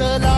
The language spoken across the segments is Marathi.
the.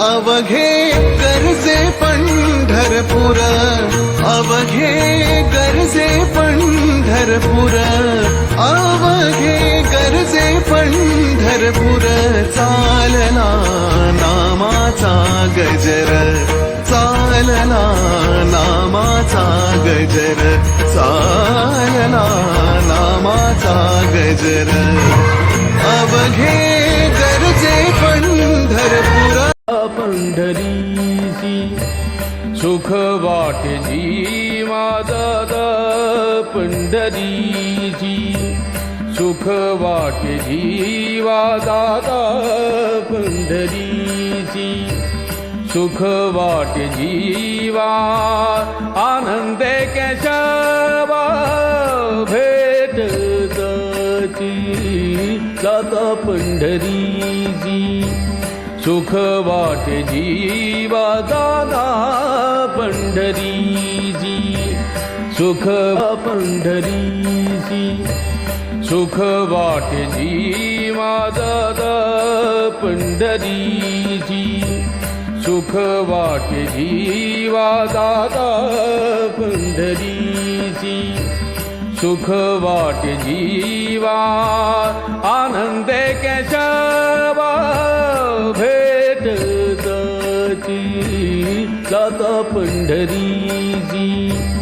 अवघे गरजे पंढरपूर अवघे गरजे पंढरपूर अवघे गरजे पंढरपूर चालना नामाचा गजर चालना नामाचा गजर चालना नामाचा गजर. अवघे पंढरीसी सुख वाट जी दादा पंढरीसी सुख वाट जी दादा पंढरीसी सुख वाट जीवा आनंदे कशवा भेट जाची जाता सुख वाटे जीवा दादा पंढरीजी. सुख पंढरीजी. सुख वाटे जीवा दादा पंढरीजी. सुख वाटे जीवा दादा पंढरीजी. सुख वाटे जीवा आनंदे कैसा पंडरी जी।